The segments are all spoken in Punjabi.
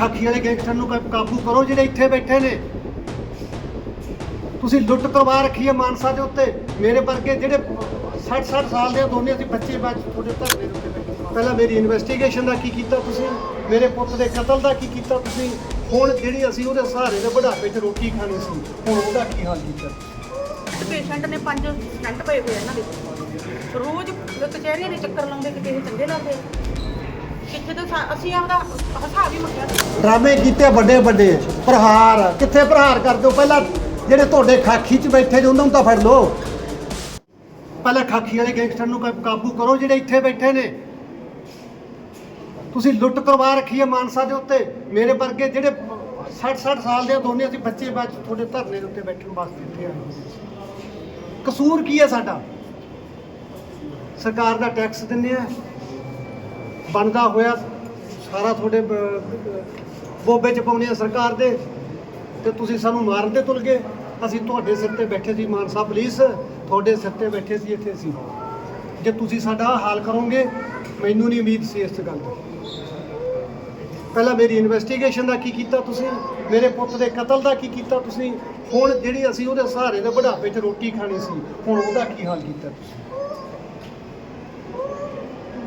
ਖਾਕੀ ਵਾਲੇ ਗੈਂਗਸਟਰ ਨੂੰ ਕਾ- ਕਾਬੂ ਕਰੋ ਜਿਹੜੇ ਇੱਥੇ ਬੈਠੇ ਨੇ। ਤੁਸੀਂ ਲੁੱਟ ਕਰਵਾ ਰੱਖੀ ਹੈ ਮਾਨਸਾ ਦੇ ਉੱਤੇ। ਮੇਰੇ ਵਰਗੇ ਜਿਹੜੇ 60 60 ਸਾਲ ਦੇ ਦੋਨੇ ਅਸੀਂ ਬੱਚੇ ਬਾਅਦ 'ਚ ਤੁਹਾਡੇ ਧਰਨੇ ਦੇ ਉੱਤੇ ਬੈਠੇ ਪਹਿਲਾਂ ਮੇਰੀ ਇਨਵੈਸਟੀਗੇਸ਼ਨ ਦਾ ਕੀ ਕੀਤਾ ਤੁਸੀਂ? ਮੇਰੇ ਪੁੱਤ ਦੇ ਕਤਲ ਦਾ ਕੀ ਕੀਤਾ ਤੁਸੀਂ? ਹੁਣ ਜਿਹੜੀ ਅਸੀਂ ਉਹਦੇ ਸਹਾਰੇ ਦੇ ਬੁਢਾਪੇ 'ਚ ਰੋਟੀ ਖਾਣੀ ਸੀ, ਹੁਣ ਉਹਦਾ ਕੀ ਹਾਲ ਕੀਤਾ? ਪੇਸ਼ੈਂਟ ਨੇ ਪੰਜ ਸਟੰਟ ਪਏ ਹੋਏ ਆ ਇਹਨਾਂ ਦੇ। ਰੋਜ਼ ਕਚਹਿਰੀਆਂ ਦੇ ਚੱਕਰ ਲਾਉਂਦੇ, ਕਿਤੇ ਇਹ ਚੰਗੇ ਲੱਗਦੇ। ਕਿੱਥੇ ਤਾਂ ਸਾ- ਅਸੀਂ ਆਪਦਾ ਹਿਸਾਬ ਹੀ ਮੰਗਿਆ ਸੀ। ਡਰਾਮੇ ਕੀਤੇ ਵੱਡੇ ਵੱਡੇ, ਪ੍ਰਹਾਰ, ਕਿੱਥੇ ਪ੍ਰਹਾਰ ਕਰਦੇ ਹੋ? ਪਹਿਲਾਂ ਜਿਹੜੇ ਤੁਹਾਡੇ ਖਾਕੀ 'ਚ ਬੈਠੇ ਨੇ ਉਹਨਾਂ ਨੂੰ ਤਾਂ ਫੜ ਲਓ। ਪਹਿਲਾਂ ਖਾਕੀ ਵਾਲੇ ਗੈਂਗਸਟਰ ਨੂੰ ਕਾ- ਕਾਬੂ ਕਰੋ, ਜਿਹੜੇ ਇੱਥੇ ਬੈਠੇ ਨੇ। ਤੁਸੀਂ ਲੁੱਟ ਕਰਵਾ ਰੱਖੀ ਹੈ ਮਾਨਸਾ ਦੇ ਉੱਤੇ। ਮੇਰੇ ਵਰਗੇ ਜਿਹੜੇ 60 60 ਸਾਲ ਦੇ ਦੋਨੇ ਅਸੀਂ ਬੱਚੇ ਬਾਅਦ 'ਚ ਤੁਹਾਡੇ ਧਰਨੇ ਦੇ ਉੱਤੇ ਬੈਠਣ ਵਾਸਤੇ ਇੱਥੇ ਆਏ ਹਾਂ। ਕਸੂਰ ਕੀ ਹੈ ਸਾਡਾ? ਸਰਕਾਰ ਦਾ ਟੈਕਸ ਦਿੰਦੇ ਆ। ਬਣਦਾ ਹੋਇਆ। ਸਾਰਾ ਤੁਹਾਡੇ ਬੋਬੇ ਚ ਪਾਉਣੇ ਆ ਸਰਕਾਰ ਦੇ। ਤੇ ਤੁਸੀਂ ਸਾਨੂੰ ਮਾਰਨ ਤੇ ਤੁਲ ਗਏ। ਅਸੀਂ ਤੁਹਾਡੇ ਸਿਰ ਤੇ ਬੈਠੇ ਸੀ ਮਾਨਸਾ ਪੁਲਿਸ। ਤੁਹਾਡੇ ਸਿਰ ਤੇ ਬੈਠੇ ਸੀ ਇੱਥੇ ਸੀ ਜੇ ਤੁਸੀਂ ਸਾਡਾ ਹਾਲ ਕਰੋਗੇ, ਮੈਨੂੰ ਨਹੀਂ ਉਮੀਦ ਸੀ ਇਸ ਗੱਲ ਦੀ। ਪਹਿਲਾਂ ਮੇਰੀ ਇਨਵੈਸਟੀਗੇਸ਼ਨ ਦਾ ਕੀ ਕੀਤਾ ਤੁਸੀਂ? ਮੇਰੇ ਪੁੱਤ ਦੇ ਕਤਲ ਦਾ ਕੀ ਕੀਤਾ ਤੁਸੀਂ? ਹੁਣ ਜਿਹੜੀ ਅਸੀਂ ਉਹਦੇ ਸਹਾਰੇ ਦੇ ਬੁਢਾਪੇ 'ਚ ਰੋਟੀ ਖਾਣੀ ਸੀ, ਹੁਣ ਉਹਦਾ ਕੀ ਹਾਲ ਕੀਤਾ ਤੁਸੀਂ?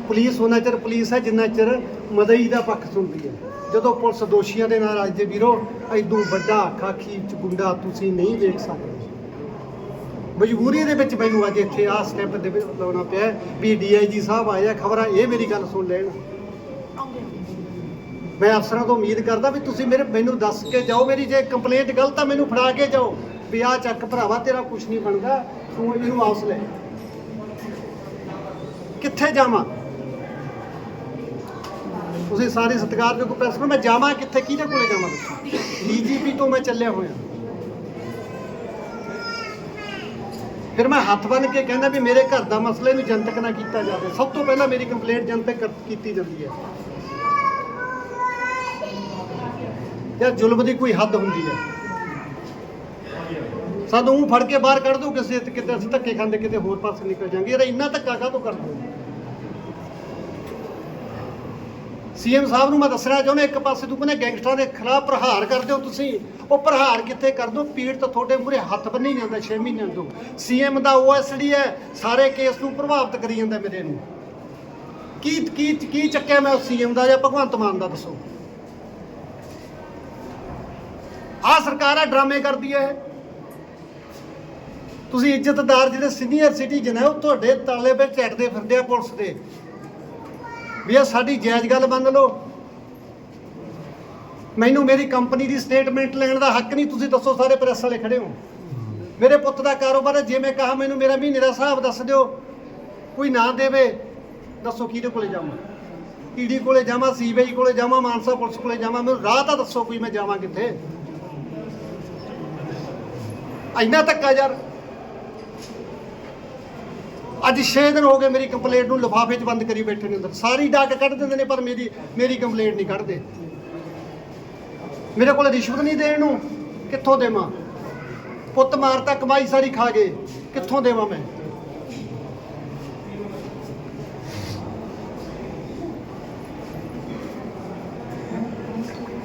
ਪੁਲਿਸ ਉਹਨਾਂ ਚਿਰ ਪੁਲਿਸ ਹੈ, ਜਿੰਨਾ ਚਿਰ ਮਦਈ ਦਾ ਪੱਖ ਸੁਣਦੀ ਹੈ। ਜਦੋਂ ਪੁਲਿਸ ਦੋਸ਼ੀਆਂ ਦੇ ਨਾਲ ਅੱਜ ਦੇ ਵੀਰੋ, ਐਦੋਂ ਵੱਡਾ ਖਾਖੀ ਚ ਗੁੰਡਾ ਤੁਸੀਂ ਨਹੀਂ ਵੇਖ ਸਕਦੇ। ਮਜਬੂਰੀ ਦੇ ਵਿੱਚ ਮੈਨੂੰ ਅੱਜ ਇੱਥੇ ਆਹ ਸਟੈਪ ਦੇ ਵਿੱਚ ਲਾਉਣਾ ਪਿਆ ਹੈ ਵੀ ਡੀਆਈਜੀ ਸਾਹਿਬ ਆਏ ਆ, ਖਬਰਾਂ ਇਹ ਮੇਰੀ ਗੱਲ ਸੁਣ ਲੈਣ। ਮੈਂ ਅਫਸਰਾਂ ਤੋਂ ਉਮੀਦ ਕਰਦਾ ਵੀ ਤੁਸੀਂ ਮੇਰੇ ਮੈਨੂੰ ਦੱਸ ਕੇ ਜਾਓ ਮੇਰੀ, ਜੇ ਕੰਪਲੇਂਟ ਗਲਤ ਆ, ਮੈਨੂੰ ਫੜਾ ਕੇ ਜਾਓ। ਵੀ ਆ ਚੱਕ ਭਰਾਵਾ, ਤੇਰਾ ਕੁਝ ਨਹੀਂ ਬਣਦਾ, ਤੂੰ ਇਹਨੂੰ ਵਾਪਸ ਲੈ। ਕਿੱਥੇ ਜਾਵਾਂ? ਤੁਸੀਂ ਸਾਰੇ ਸਤਿਕਾਰਯੋਗ ਪ੍ਰੈਸ ਨੂੰ ਮੈਂ ਜਾਵਾਂ ਕਿੱਥੇ, ਕਿਹਦੇ ਕੋਲੇ ਜਾਵਾਂ ਦੱਸੋ? ਡੀਜੀਪੀ ਤੋਂ ਮੈਂ ਚੱਲਿਆ ਹੋਇਆ। ਫਿਰ ਮੈਂ ਹੱਥ ਬੰਨ ਕੇ ਕਹਿੰਦਾ ਵੀ ਮੇਰੇ ਘਰ ਦਾ ਮਸਲੇ ਨੂੰ ਜਨਤਕ ਨਾ ਕੀਤਾ ਜਾਵੇ। ਸਭ ਤੋਂ ਪਹਿਲਾਂ ਮੇਰੀ ਕੰਪਲੇਂਟ ਜਨਤਕ ਕੀਤੀ ਜਾਂਦੀ ਹੈ। ਯਾਰ ਜ਼ੁਲਮ ਦੀ ਕੋਈ ਹੱਦ ਹੁੰਦੀ ਹੈ। ਸਾਨੂੰ ਫੜ ਕੇ ਬਾਹਰ ਕੱਢ ਦੋ ਕਿਸੇ ਕਿਤੇ, ਅਸੀਂ ਧੱਕੇ ਖਾਂਦੇ ਕਿਤੇ ਹੋਰ ਪਾਸੇ ਨਿਕਲ ਜਾਾਂਗੇ ਯਾਰ ਇੰਨਾ ਧੱਕਾ ਕਾਹਤੋਂ ਕਰਦੇ ਹੋ? ਸੀਐਮ ਸਾਹਿਬ ਨੂੰ ਮੈਂ ਦੱਸਣਾ ਚਾਹੁੰਦਾ, ਇੱਕ ਪਾਸੇ ਤੂੰ ਕਹਿੰਦਾ ਗੈਂਗਸਟਰਾਂ ਦੇ ਖਿਲਾਫ ਪ੍ਰਹਾਰ ਕਰਦੇ ਹੋ ਤੁਸੀਂ। ਉਹ ਪ੍ਰਹਾਰ ਕਿੱਥੇ ਕਰਦੇ ਹੋ? ਪੀੜ ਤਾਂ ਤੁਹਾਡੇ ਮੂਹਰੇ ਹੱਥ ਬੰਨੀ ਜਾਂਦਾ 6 ਮਹੀਨਿਆਂ ਤੋਂ। ਸੀਐਮ ਦਾ ਓਐਸਡੀ ਹੈ, ਸਾਰੇ ਕੇਸ ਨੂੰ ਪ੍ਰਭਾਵਿਤ ਕਰੀ ਜਾਂਦਾ ਮੇਰੇ ਨੂੰ। ਕੀ ਕੀ ਕੀ ਚੱਕਿਆ ਮੈਂ ਸੀਐਮ ਦਾ ਜਾਂ ਭਗਵੰਤ ਮਾਨ ਦਾ ਦੱਸੋ? ਆਹ ਸਰਕਾਰ ਆ ਡਰਾਮੇ ਕਰਦੀ ਹੈ ਤੁਸੀਂ ਇੱਜ਼ਤਦਾਰ ਜਿਹੜੇ ਸੀਨੀਅਰ ਸਿਟੀਜ਼ਨ ਹੈ, ਉਹ ਤੁਹਾਡੇ ਤਾਲੇ ਵਿੱਚ ਝੱਟਦੇ ਫਿਰਦੇ ਆ ਪੁਲਿਸ ਦੇ। ਵੀ ਇਹ ਸਾਡੀ ਜਾਇਜ਼ ਗੱਲ ਮੰਨ ਲਓ। ਮੈਨੂੰ ਮੇਰੀ ਕੰਪਨੀ ਦੀ ਸਟੇਟਮੈਂਟ ਲੈਣ ਦਾ ਹੱਕ ਨਹੀਂ, ਤੁਸੀਂ ਦੱਸੋ ਸਾਰੇ ਪ੍ਰੈਸ ਵਾਲੇ ਖੜੇ ਹੋ। ਮੇਰੇ ਪੁੱਤ ਦਾ ਕਾਰੋਬਾਰ ਹੈ, ਜੇ ਮੈਂ ਕਹਾ ਮੈਨੂੰ ਮੇਰਾ ਮਹੀਨੇ ਦਾ ਹਿਸਾਬ ਦੱਸ ਦਿਓ। ਕੋਈ ਨਾ ਦੇਵੇ, ਦੱਸੋ ਕਿਹਦੇ ਕੋਲੇ ਜਾਵਾਂ? ਈਡੀ ਕੋਲੇ ਜਾਵਾਂ, ਸੀਬੀਆਈ ਕੋਲੇ ਜਾਵਾਂ, ਮਾਨਸਾ ਪੁਲਿਸ ਕੋਲੇ ਜਾਵਾਂ, ਮੈਨੂੰ ਰਾਹ ਤਾਂ ਦੱਸੋ ਕੋਈ ਮੈਂ ਜਾਵਾਂ ਕਿੱਥੇ। ਇੰਨਾ ਧੱਕਾ ਯਾਰ। ਅੱਜ 6 ਦਿਨ ਹੋ ਗਏ ਮੇਰੀ ਕੰਪਲੇਂਟ ਨੂੰ ਲਿਫਾਫੇ 'ਚ ਬੰਦ ਕਰੀ ਬੈਠੇ ਨੇ ਅੰਦਰ। ਸਾਰੀ ਡਾਕ ਕੱਢ ਦਿੰਦੇ ਨੇ, ਪਰ ਮੇਰੀ ਮੇਰੀ ਕੰਪਲੇਂਟ ਨਹੀਂ ਕੱਢਦੇ। ਮੇਰੇ ਕੋਲ ਰਿਸ਼ਵਤ ਨਹੀਂ ਦੇਣ ਨੂੰ। ਕਿੱਥੋਂ ਦੇਵਾਂ? ਪੁੱਤ ਮਾਰਤਾ ਕਮਾਈ ਸਾਰੀ ਖਾ ਗਏ। ਕਿੱਥੋਂ ਦੇਵਾਂ ਮੈਂ?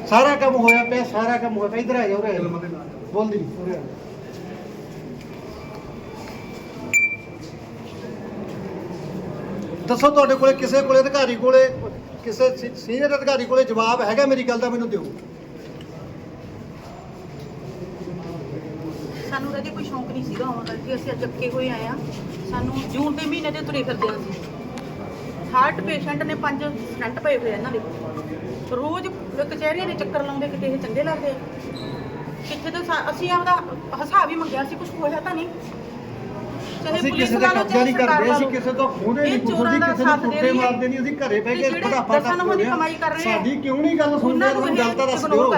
ਸਾਰਾ ਕੰਮ ਹੋਇਆ ਪਿਆ, ਸਾਰਾ ਕੰਮ ਹੋਇਆ ਪਿਆ। ਇਧਰ ਆ ਜਾ, ਉਰੇ ਬੋਲਦੀ ਉਰੇ ਆ ਜਾ। ਦੱਸੋ ਤੁਹਾਡੇ ਕੋਲੇ ਕਿਸੇ ਕੋਲੇ ਅਧਿਕਾਰੀ ਕੋਲੇ, ਕਿਸੇ ਸੀਨੀਅਰ ਅਧਿਕਾਰੀ ਕੋਲੇ ਜਵਾਬ ਹੈਗਾ ਮੇਰੀ ਗੱਲ ਦਾ ਮੈਨੂੰ ਦਿਓ। ਸਾਨੂੰ ਰਾਜੇ ਕੋਈ ਸ਼ੌਂਕ ਨਹੀਂ ਸੀਗਾ ਆਉਣ ਦਾ ਜੀ, ਅਸੀਂ ਅੱਜ ਅੱਕੇ ਹੋਏ ਆਏ ਆ ਸਾਨੂੰ ਜੂਨ ਦੇ ਮਹੀਨੇ ਦੇ ਤੁਰੇ ਫਿਰਦੇ ਹਾਂ ਹਾਰਟ ਪੇਸ਼ੈਂਟ ਨੇ ਪੰਜ ਸਟੰਟ ਪਏ ਹੋਏ ਇਹਨਾਂ ਦੇ। ਰੋਜ਼ ਕਚਹਿਰੀਆਂ ਦੇ ਚੱਕਰ ਲਾਉਂਦੇ, ਕਿਤੇ ਇਹ ਚੰਗੇ ਲੱਗਦੇ ਕਿੱਥੇ ਤਾਂ ਅਸੀਂ ਆਪਦਾ ਹਿਸਾਬ ਹੀ ਮੰਗਿਆ ਸੀ ਕੁਝ ਹੋਇਆ ਤਾਂ ਨਹੀਂ। ਅਸੀਂ ਕਿਸੇ ਕਬਜ਼ਾ ਨਹੀਂ ਕਰਦੇ ਅਸੀਂ ਤੋਂ ਨਹੀਂ ਕਿਸੇ ਨੂੰ ਕੁੱਤੇ। ਮਾਰਦੇ ਨਹੀਂ ਅਸੀਂ ਘਰੇ ਬਹਿ ਕੇ ਫਟਾਫਟ ਸਾਡੀ ਕਿਉਂ ਨਹੀਂ ਗੱਲ ਸੁਣਦੇ ਤੁਹਾਨੂੰ ਗੱਲ ਦੱਸ ਦਿਓ।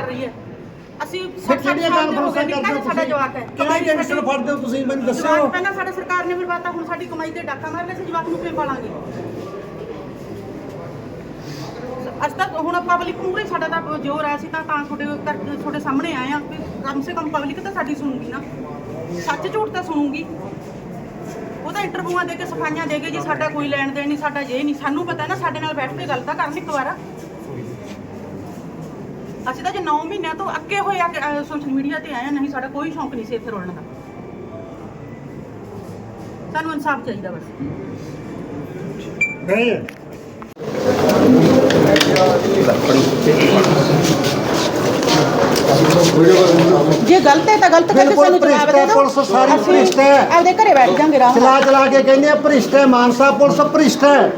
ਅਸੀਂ ਭਰੋਸਾ ਕਰਦੇ ਹੋ ਸਾਡਾ ਹੈ। ਕਿਹੜੇ ਫੜਦੇ ਹੋ ਤੁਸੀਂ? ਮੈਨੂੰ ਪਹਿਲਾਂ ਸਾਡੇ ਸਰਕਾਰ ਨੇ ਹੁਣ ਸਾਡੀ ਕਮਾਈ ਡਾਕਾ ਮਾਰ ਲਿਆ ਨੂੰ ਕਿਵੇਂ ਪਾਲਾਂਗੇ? ਅੱਜ ਤੱਕ ਹੁਣ ਪਬਲਿਕ ਮੂਹਰੇ ਸਾਡਾ ਤਾਂ ਜੋਰ ਆਇਆ ਸੀ ਤਾਂ ਤਾਂ ਤੁਹਾਡੇ ਸਾਹਮਣੇ ਆਏ ਆ ਕਮ ਸੇ ਕਮ ਪਬਲਿਕ ਤਾਂ ਸਾਡੀ ਸੁਣੂਗੀ ਨਾ। ਸੱਚ ਝੂਠ ਤਾਂ ਸੁਣੂਗੀ। ਉਹ ਤਾਂ ਦੇ ਕੇ ਸਫਾਈਆਂ ਦੇ ਕੇ ਜੀ, ਸਾਡਾ ਕੋਈ ਲੈਣ ਦੇਣ ਨਹੀਂ, ਸਾਡਾ ਜੇ ਨਹੀਂ। ਸਾਨੂੰ ਪਤਾ ਨਾ, ਸਾਡੇ ਨਾਲ ਬੈਠ ਕੇ ਗੱਲ ਤਾਂ ਕਰਨ ਇੱਕ ਵਾਰ। ਅਸੀਂ ਤਾਂ ਜੇ 9 ਮਹੀਨਿਆਂ ਤੋਂ ਅੱਕੇ ਹੋਏ ਆ ਸੋਸ਼ਲ ਮੀਡੀਆ ਤੇ ਆਏ ਨਹੀਂ, ਸਾਡਾ ਕੋਈ ਸ਼ੌਂਕ ਨਹੀਂ ਸੀ ਇੱਥੇ ਰੋਲਣ ਦਾ। ਸਾਨੂੰ ਇਨਸਾਫ ਚਾਹੀਦਾ ਬਸ। ਗਏ ਜੇ ਗਲਤ ਹੈ ਤਾਂ ਗਲਤ ਕਰਕੇ ਸਾਨੂੰ ਜਵਾਬ ਦੇ ਦਿਓ। ਪੁਲਿਸ ਸਾਰੀ ਭ੍ਰਿਸ਼ਟ ਹੈ। ਆਪਦੇ ਘਰੇ ਬੈਠ ਜਾਾਂਗੇ ਆਰਾਮ ਚਲਾ ਚਲਾ ਕੇ ਕਹਿੰਦੇ ਆ ਭ੍ਰਿਸ਼ਟ ਹੈ ਮਾਨਸਾ ਪੁਲਿਸ ਭ੍ਰਿਸ਼ਟ ਹੈ।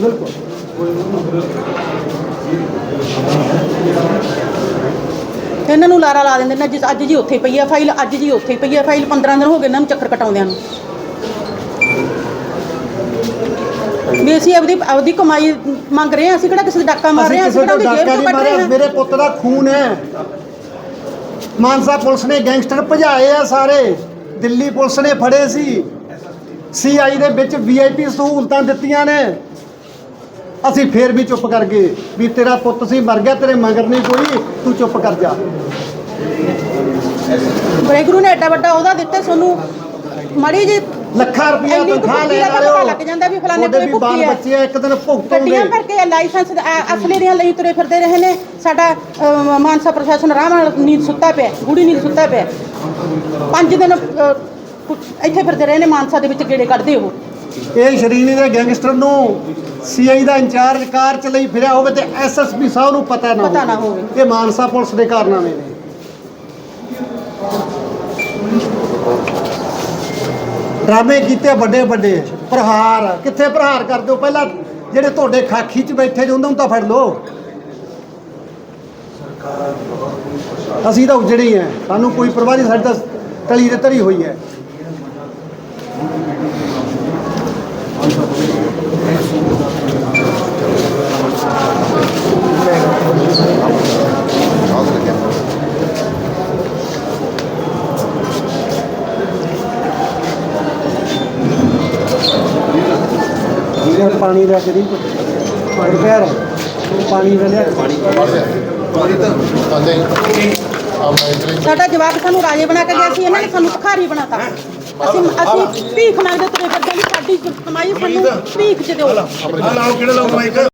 ਬਿਲਕੁਲ ਇਹਨਾਂ ਨੂੰ ਲਾਰਾ ਲਾ ਦਿੰਦੇ ਨੇ ਜਿਸ ਅੱਜ ਜੀ ਉੱਥੇ ਪਈ ਆ ਫਾਈਲ ਅੱਜ ਜੀ ਉੱਥੇ ਪਈ ਆ ਫਾਈਲ 15 ਦਿਨ ਹੋ ਗਏ ਇਹਨਾਂ ਨੂੰ ਚੱਕਰ ਕਟਾਉਂਦਿਆਂ ਨੂੰ। ਵੀ ਅਸੀਂ ਆਪਦੀ ਆਪਦੀ ਕਮਾਈ ਮੰਗ ਰਹੇ ਹਾਂ ਅਸੀਂ ਕਿਹੜਾ ਕਿਸੇ ਦਾ ਡਾਕਾ ਮਾਰ ਰਹੇ ਹਾਂ ਅਸੀਂ ਕਿਹੜਾ ਉਹਦੀ ਡਾਕਾ ਜੇਬ ਕੱਢ ਰਹੇ ਹਾਂ। ਮੇਰੇ ਪੁੱਤ ਦਾ ਖੂਨ ਹੈ। ਮਾਨਸਾ ਪੁਲਿਸ ਨੇ ਗੈਂਗਸਟਰ ਭਜਾਏ ਆ ਸਾਰੇ। ਦਿੱਲੀ ਪੁਲਿਸ ਨੇ ਫੜੇ ਸੀ। ਸੀਆਈ ਦੇ ਵਿੱਚ ਵੀਆਈਪੀ ਸਹੂਲਤਾਂ ਦਿੱਤੀਆਂ ਨੇ। ਅਸੀਂ ਫੇਰ ਵੀ ਚੁੱਪ ਕਰ ਗਏ ਵੀ ਤੇਰਾ ਪੁੱਤ ਸੀ, ਮਰ ਗਿਆ, ਤੇਰੇ ਮਗਰ ਨਹੀਂ ਕੋਈ, ਤੂੰ ਚੁੱਪ ਕਰ ਜਾ। ਵਾਹਿਗੁਰੂ ਨੇ ਐਡਾ ਵੱਡਾ ਉਹਦਾ ਦਿੱਤਾ ਤੁਹਾਨੂੰ ਮਾੜੀ ਜੀ ਲੱਖਾਂ ਰੁਪਇਆ ਇੰਨੀ ਕੁ ਤਨਖਾਹ ਲੈ ਦਾ ਪਤਾ ਲੱਗ ਜਾਂਦਾ ਵੀ ਫਲਾਣੇ ਤੁਹਾਡੇ ਕੋਈ ਵੀ ਬਾਲ ਹੈ। ਬੱਚੇ ਆ, ਇੱਕ ਦਿਨ ਭੁਗਤੋਗੇ ਗੱਡੀਆਂ ਭਰ ਕੇ ਲਾਇਸੈਂਸ ਅ- ਅਸਲੇ ਦੀਆਂ ਲਈ ਤੁਰੇ ਫਿਰਦੇ ਰਹੇ ਨੇ। ਸਾਡਾ ਅ, ਮਾਨਸਾ ਪ੍ਰਸ਼ਾਸਨ ਆਰਾਮ ਨਾਲ ਨੀਂਦ ਸੁੱਤਾ ਪਿਆ ਗੂੜੀ ਨੀਂਦ ਸੁੱਤਾ ਪਿਆ। ਪੰਜ ਦਿਨ ਅ, ਕੁ- ਇੱਥੇ ਫਿਰਦੇ ਰਹੇ ਨੇ ਮਾਨਸਾ ਦੇ ਵਿੱਚ ਗੇੜੇ ਕੱਢਦੇ ਉਹ। ਇਹ ਸ਼ਰੀਨੀ ਦੇ ਗੈਂਗਸਟਰ ਨੂੰ ਸੀਆਈ ਦਾ ਇੰਚਾਰਜ ਕਾਰ ਚ ਲਈ ਫਿਰਿਆ ਹੋਵੇ ਤੇ ਐਸਐਸਪੀ ਸਾਹਿਬ ਨੂੰ ਪਤਾ ਨਾ ਪਤਾ ਨਾ ਹੋਵੇ। ਇਹ ਮਾਨਸਾ ਪੁਲਿਸ ਦੇ ਕਾਰਨਾਮੇ ਨੇ। ਡਰਾਮੇ ਕੀਤੇ ਵੱਡੇ ਵੱਡੇ। ਪ੍ਰਹਾਰ, ਕਿੱਥੇ ਪ੍ਰਹਾਰ ਕਰਦੇ ਹੋ? ਪਹਿਲਾਂ ਜਿਹੜੇ ਤੁਹਾਡੇ ਖਾਖੀ ਚ ਬੈਠੇ ਨੇ ਉਹਨਾਂ ਨੂੰ ਤਾਂ ਫੜ ਲਓ। ਅਸੀਂ ਤਾਂ ਉਜੜੇ ਹੀ ਆ। ਸਾਨੂੰ ਕੋਈ ਪਰਵਾਹ ਨਹੀਂ, ਸਾਡੀ ਤਾਂ ਤਲੀ ਤੇ ਤਰੀ ਹੋਈ ਹੈ। ਇਹ ਪਾਣੀ ਲੈ ਕੇ ਦੀ। ਰਿਪੇਅਰ ਪਾਣੀ ਲੈ ਲਿਆ। ਸਾਡਾ ਜਵਾਬ ਸਾਨੂੰ ਰਾਜੇ ਬਣਾ ਕੇ ਗਿਆ ਸੀ ਇਹਨਾਂ ਨੇ ਸਾਨੂੰ ਭਿਖਾਰੀ ਬਣਾਤਾ। ਅਸੀਂ ਅਸੀਂ ਭੀਖ ਮੰਗਦੇ ਤੁਰੇ ਫਿਰਦੇ ਸਾਡੀ ਕਮਾਈ ਸਾਨੂੰ ਭੀਖ ਚ ਦਿਓ। ਲਾਓ ਕਿਹੜੇ ਲਾਓ ਮਾਈਕ?